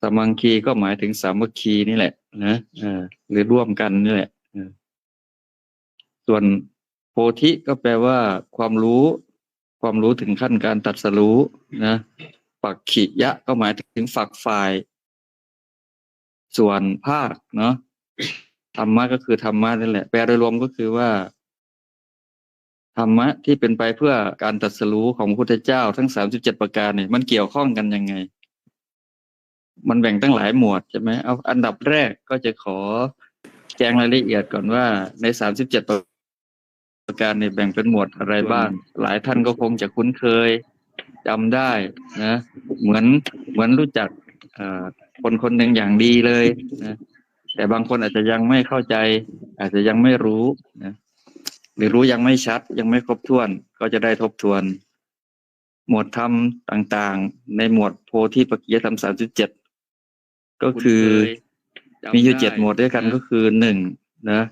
สามังคีก็หมายถึงสามัคคีนี่แหละ นะหรือร่วมกันนี่แหละส่วนโพธิก็แปลว่าความรู้ ความรู้ถึงขั้นการตัดสรู้นะปักขิยะก็หมายถึงฝักฝ่าย ส่วนภาคเนาะธรรมะก็คือธรรมะนั่นแหละ แปลโดยรวมก็คือว่าธรรมะที่เป็นไปเพื่อการตรัสรู้ของพระพุทธเจ้าทั้งสามสิบเจ็ดประการเนี่ยมันเกี่ยวข้องกันยังไง มันแบ่งตั้งหลายหมวดใช่ไหมเอาอันดับแรกก็จะขอแจ้งรายละเอียดก่อนว่าในสามสิบเจ็ดประการเนี่ยแบ่งเป็นหมวดอะไรบ้าง หลายท่านก็คงจะคุ้นเคยจำได้นะ เหมือนเหมือนรู้จักคนคนหนึ่งอย่างดีเลยนะแต่บางคนอาจจะยังไม่เข้าใจ อาจจะยังไม่รู้นะหรือรู้ยังไม่ชัดยังไม่ครบถ้วนก็จะได้ทบทวน หมวดธรรมต่างๆ ในหมวดโพธิปัจจยธรรมสามสิบเจ็ด ก็คือมีอยู่เจ็ดหมวดด้วยกันก็คือหนึ่งนะ